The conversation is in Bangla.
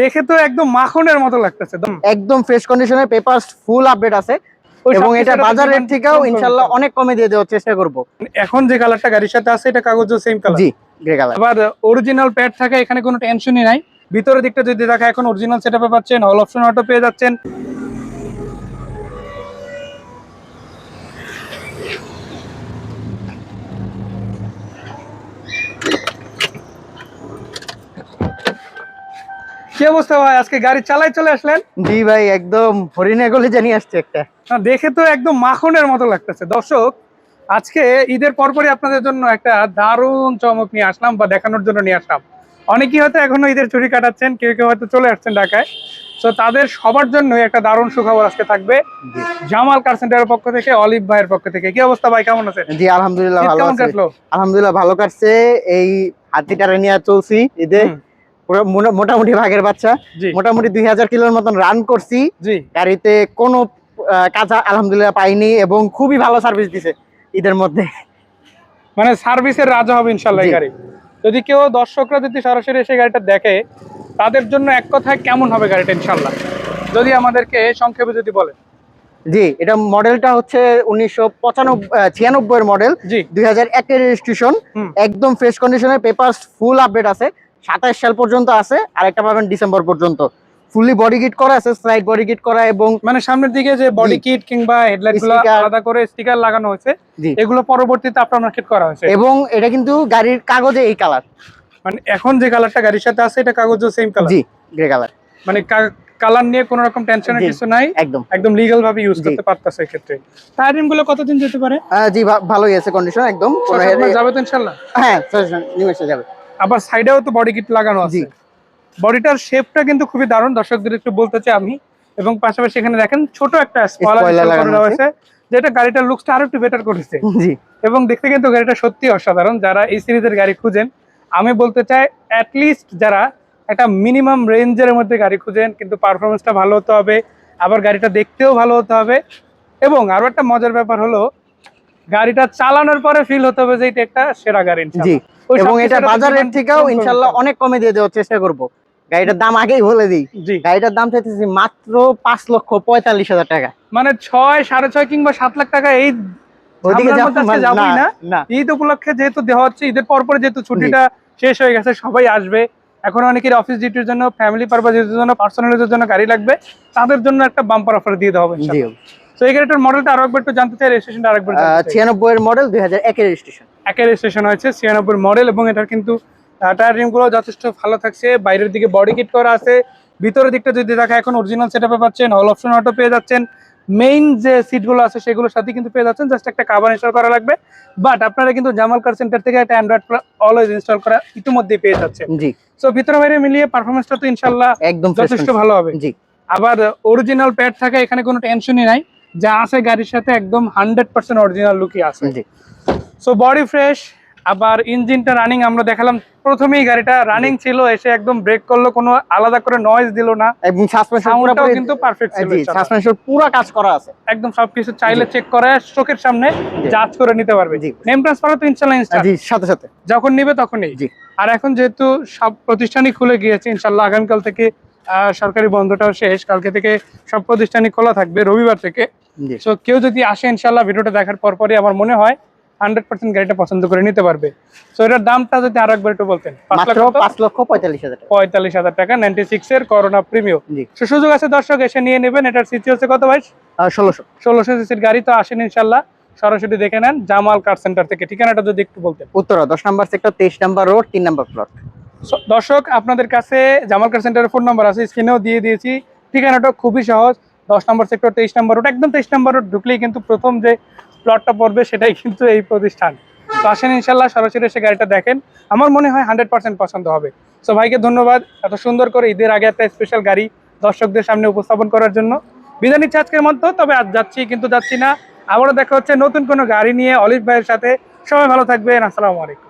দেখে তো একদম মাখনের মতো লাগতেছে একদম একদম ফ্রেশ কন্ডিশনে পেপার ফুল আপডেট আছে। এবং এটা বাজার রেট থেকেও ইনশাল্লাহ অনেক কমে দিয়ে দেওয়ার চেষ্টা করব। এখন যে কালারটা গাড়ির সাথে আছে এটা কাগজও সেম কালার জি গ্রে কালার আবার অরিজিনাল প্যাড থাকে এখানে কোনো টেনশনই নাই। ভিতরের দিকটা যদি দেখা এখন অরিজিনাল সেটআপে পাচ্ছেন অল অপশন অটো পেয়ে যাচ্ছেন। কি অবস্থা ভাই? আজকে গাড়ি চালাই চলে আসলেন? জি ভাই একদম হরিণে গলে জানিয়ে আসছে একটা। দেখে তো একদম মাখনের মতো লাগতেছে। দর্শক আজকে ঈদের পরপরই আপনাদের জন্য একটা দারুণ চমক নিয়ে আসলাম বা দেখানোর জন্য নিয়ে আসলাম। অনেকেই হয়তো এখনও ঈদের ছুটি কাটাচ্ছেন কেউ কেউ হয়তো চলে আসছেন ঢাকায়। তো তাদের সবার জন্য একটা দারুণ সুখবর আজকে থাকবে। জামাল কার সেন্টারের পক্ষ থেকে অলিভ ভাইয়ের পক্ষ থেকে। কি অবস্থা ভাই কেমন আছেন? জি আলহামদুলিল্লাহ ভালো কেমন কাটলো? আলহামদুলিল্লাহ ভালো কাটছে। এই হাতিটারে নিয়ে চলছি ঈদে। মোটামুটি ভাগের বাচ্চা। মোটামুটি দুই হাজার কিলোর মতন রান করছি। গাড়িতে কোনো কাজ আলহামদুলিল্লাহ পাইনি এবং খুবই ভালো সার্ভিস দিছে ঈদের মধ্যে। মানে সার্ভিসের রাজা হবে ইনশাল্লাহ গাড়ি। যদি কেউ দর্শকরা যদি সরাসরি এসে গাড়িটা দেখে তাদের জন্য এক কথায় কেমন হবে গাড়িটা ইনশাল্লাহ? যদি আমাদেরকে সংক্ষেপে যদি বলেন। জি এটা মডেলটা হচ্ছে উনিশশো পঁচানব্বই ছিয়ানব্বই এর মডেল। জি। দুই হাজার একের রেজিস্ট্রেশন। একদম ফ্রেশ কন্ডিশনের পেপার ফুল আপডেট আছে। সাতাশ সাল পর্যন্ত আছে আর একটা পাবেন ডিসেম্বর পর্যন্ত। ফুললি বডি কিট করা আছে স্লাইড বডি কিট করা এবং মানে সামনের দিকে যে বডি কিট কিংবা হেডলাইটগুলো আলাদা করে স্টিকার লাগানো হয়েছে এগুলো পরবর্তীতে আপনার মার্কেট করা হয়েছে। এবং এটা কিন্তু গাড়ির কাগজে এই কালার মানে এখন যে কালারটা গাড়ির সাথে আছে এটা কাগজও সেম কালার জি গ্রে কালার মানে কালার নিয়ে কোনো রকম টেনশনের। কিছু নাই একদম। একদম লিগ্যাল ভাবে ইউজ। করতে পারতেছে এক্ষেত্রে। টায়ারিংগুলো কতদিন যেতে পারে? জি ভালোই আছে কন্ডিশন একদম। যাবে তো ইনশাল্লাহ হ্যাঁ এসে যাবে। আবার সাইডেও তো বডি কিট লাগানো আছে। বডিটার শেপটা কিন্তু খুবই দারুণ দর্শকদের একটু বলতে চাই আমি। এবং পাশাপাশি এখানে দেখেন ছোট একটা স্পয়লার লাগানো আছে। যেটা গাড়িটার লুকসটা আরও একটু বেটার করেছে। জি। এবং দেখতে কিন্তু গাড়িটা সত্যি অসাধারণ যারা এই সিরিজের গাড়ি খুঁজেন আমি বলতে চাই লিস্ট যারা একটা মিনিমাম রেঞ্জের মধ্যে গাড়ি খুঁজেন কিন্তু পারফরমেন্সটা ভালো হতে হবে আবার গাড়িটা দেখতেও ভালো হতে হবে। এবং আরও একটা মজার ব্যাপার হলো গাড়িটা চালানোর পরে ফিল হতে হবে যে এটা একটা সেরা গাড়ি জি। এবং এটা বাজার রেট থেকেও ইনশাল্লাহ অনেক কমে দিয়ে দেওয়ার চেষ্টা করব। গাড়িটার দাম আগেই বলে দিই। গাড়িটার দাম চাইতেছি মাত্র পাঁচ লক্ষ পঁয়তাল্লিশ হাজার টাকা। মানে ছয় সাড়ে ছয় কিংবা সাত লাখ টাকা এই ঈদ উপলক্ষে যেহেতু দেওয়া হচ্ছে ঈদের পর পরে যেহেতু ছুটিটা শেষ হয়ে গেছে সবাই আসবে। এখন অনেকের অফিস ডিউটির জন্য ফ্যামিলি পারপাসের জন্য পার্সোনালিটির জন্য গাড়ি লাগবে। তাদের জন্য একটা বাম্পার অফার দিয়ে দেওয়া হবে তো এই গাড়িটার মডেলটা আরও একবার একটু জানতে চাই রেজিস্ট্রেশনটা আরেকবার জানতে চাই। ছিয়ানব্বই এর মডেল দুই হাজার একের রেজিস্ট্রেশন একের রেজিস্ট্রেশন হয়েছে ছিয়ানব্বই মডেল এবং এটার কিন্তু টায়ার রিমগুলো যথেষ্ট ভালো থাকছে। বাইরের দিকে বডি কিট করা আছে। ভিতরের দিকটা যদি দেখা এখন অরিজিনাল সেটআপে পাচ্ছেন অল অপশন অটো পেয়ে যাচ্ছেন। মেইন যে সিটগুলো আছে সেগুলোর সাথে কিন্তু পেয়ে যাচ্ছেন। জাস্ট একটা কাভার ইনস্টল করা লাগবে। বাট আপনারা কিন্তু জামাল কার সেন্টার থেকে একটা অ্যান্ড্রয়েড অলওয়েজ ইনস্টল করা ইতিমধ্যেই পেয়ে যাচ্ছেন। জি। সো ভিতরে বাইরে মিলিয়ে পারফরমেন্সটা তো ইনশাল্লাহ একদম যথেষ্ট ভালো হবে। জি। আবার অরিজিনাল প্যাড থাকে এখানে কোনো টেনশনই নাই। যা আছে গাড়ির সাথে একদম হান্ড্রেড পার্সেন্ট অরিজিনাল লুকই আছে। জি। সো বডি ফ্রেশ আবার ইঞ্জিনটা রানিং আমরা দেখালাম। প্রথমেই গাড়িটা রানিং ছিল এসে একদম ব্রেক করল কোনো আলাদা করে নয়েজ দিল না। এবং সাসপেনশন সাউন্ডটাও কিন্তু পারফেক্ট ছিল সাসপেনশন পুরো কাজ করা আছে। একদম সবকিছু চাইলে চেক করে চোখের সামনে জাজ করে নিতে পারবে। জি। নেম ট্রান্সফার তো ইনশাল্লাহ ইনস্টা জি সাথে সাথে। যখন নিবে তখনই। জি। আর এখন যেহেতু সব প্রতিষ্ঠানই খুলে গিয়েছে ইনশাল্লাহ আগামীকাল থেকে আহ, সরকারি বন্ধটাও শেষ। কালকে থেকে সব প্রতিষ্ঠানই খোলা থাকবে রবিবার থেকে। সো কেউ যদি আসে ইনশাল্লাহ ভিডিওটা দেখার পরপরই আমার মনে হয় হান্ড্রেড পার্সেন্ট গাড়িটা পছন্দ করে নিতে পারবে। সো এটার দামটা যদি আরও একবার একটু বলতেন পাঁচ লক্ষ পঁয়তাল্লিশ হাজার টাকা। পঁয়তাল্লিশ হাজার টাকা নাইনটি সিক্স এর করোনা সুযোগ আছে দর্শক এসে নিয়ে নেবেন। এটার সিসি হচ্ছে কত ভাই? ষোলোশো। ষোলোশো সিসির গাড়ি তো আসেন ইনশাল্লাহ। সরাসরি দেখে নেন জামাল কার সেন্টার থেকে। ঠিকানাটা যদি একটু বলতেন। উত্তরা দশ নাম্বার সেক্টর তেইশ নাম্বার রোড তিন নাম্বার প্লট দর্শক আপনাদের কাছে জামাল কার সেন্টারের ফোন নাম্বার আছে স্ক্রিনেও দিয়ে দিয়েছি। ঠিকানাটা খুবই সহজ। দশ নম্বর সেক্টর তেইশ নম্বর রোড একদম তেইশ নম্বর রোড ঢুকলেই কিন্তু প্রথম যে প্লটটা পড়বে সেটাই কিন্তু এই প্রতিষ্ঠান। তো আসেন ইনশাল্লাহ, সরাসরি এসে গাড়িটা দেখেন। আমার মনে হয় হান্ড্রেড পার্সেন্ট পছন্দ হবে। সো ভাইকে ধন্যবাদ এত সুন্দর করে ঈদের আগে একটা স্পেশাল গাড়ি দর্শকদের সামনে উপস্থাপন করার জন্য। বিদায় নিচ্ছে আজকের মতো তবে আজ যাচ্ছি কিন্তু যাচ্ছি না। আবারও দেখা হচ্ছে নতুন কোনো গাড়ি নিয়ে অলিফ ভাইয়ের সাথে। সবাই ভালো থাকবেন, আসসালামু আলাইকুম।